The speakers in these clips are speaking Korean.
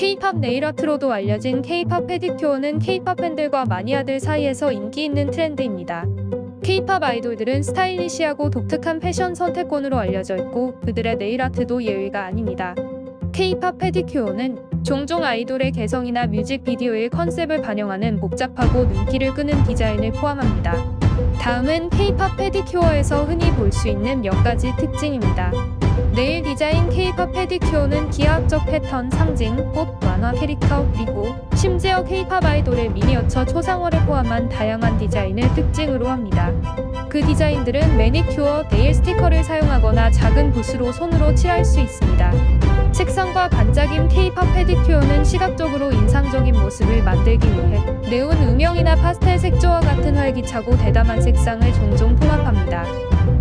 K-팝 네일아트로도 알려진 K-팝 페디큐어는 K-팝 팬들과 마니아들 사이에서 인기 있는 트렌드입니다. K-팝 아이돌들은 스타일리시하고 독특한 패션 선택권으로 알려져 있고 그들의 네일아트도 예외가 아닙니다. K-팝 페디큐어는 종종 아이돌의 개성이나 뮤직비디오의 컨셉을 반영하는 복잡하고 눈길을 끄는 디자인을 포함합니다. 다음은 K-팝 페디큐어에서 흔히 볼 수 있는 몇 가지 특징입니다. 네일 디자인 K-팝 페디큐어는 기하학적 패턴, 상징, 꽃, 만화 캐릭터, 그리고 심지어 K-팝 아이돌의 미니어처 초상화를 포함한 다양한 디자인을 특징으로 합니다. 그 디자인들은 매니큐어, 네일 스티커를 사용하거나 작은 붓으로 손으로 칠할 수 있습니다. 색상과 반짝임 K-팝 페디큐어는 시각적으로 인상적인 모습을 만들기 위해 네온 음영이나 파스텔 색조와 같은 활기차고 대담한 색상을 종종 통합합니다.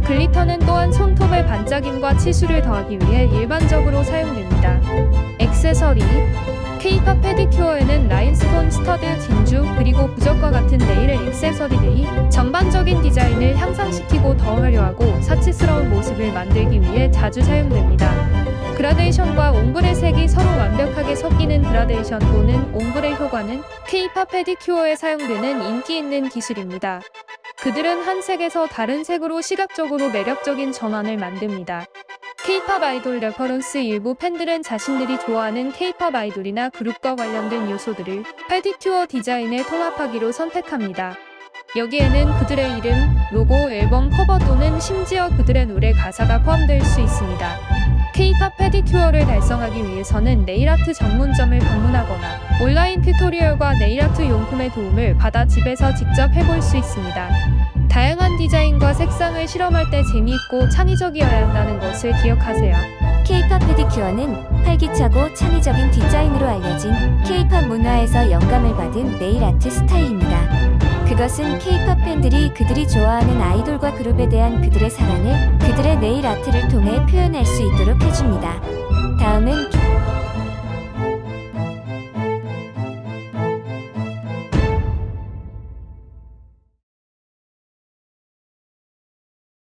글리터는 또한 손톱의 반짝임과 치수를 더하기 위해 일반적으로 사용됩니다. 액세서리 K-팝 페디큐어에는 라인스톤, 스터드, 진주, 그리고 부적과 같은 네일의 액세서리들이 전반적인 디자인을 향상시키고 더 화려하고 사치스러운 모습을 만들기 위해 자주 사용됩니다. 그라데이션과 옴브레 색이 서로 완벽하게 섞이는 그라데이션 또는 옴브레 효과는 K-팝 페디큐어에 사용되는 인기 있는 기술입니다. 그들은 한 색에서 다른 색으로 시각적으로 매력적인 전환을 만듭니다. K-팝 아이돌 레퍼런스 일부 팬들은 자신들이 좋아하는 K-팝 아이돌이나 그룹과 관련된 요소들을 페디큐어 디자인에 통합하기로 선택합니다. 여기에는 그들의 이름, 로고, 앨범 커버 또는 심지어 그들의 노래 가사가 포함될 수 있습니다. K-팝 페디큐어를 달성하기 위해서는 네일아트 전문점을 방문하거나 온라인 튜토리얼과 네일아트 용품의 도움을 받아 집에서 직접 해볼 수 있습니다. 다양한 디자인과 색상을 실험할 때 재미있고 창의적이어야 한다는 것을 기억하세요. K-팝 페디큐어는 활기차고 창의적인 디자인으로 알려진 K-팝 문화에서 영감을 받은 네일 아트 스타일입니다. 그것은 K-팝 팬들이 그들이 좋아하는 아이돌과 그룹에 대한 그들의 사랑을 그들의 네일 아트를 통해 표현할 수 있도록 해줍니다. 다음은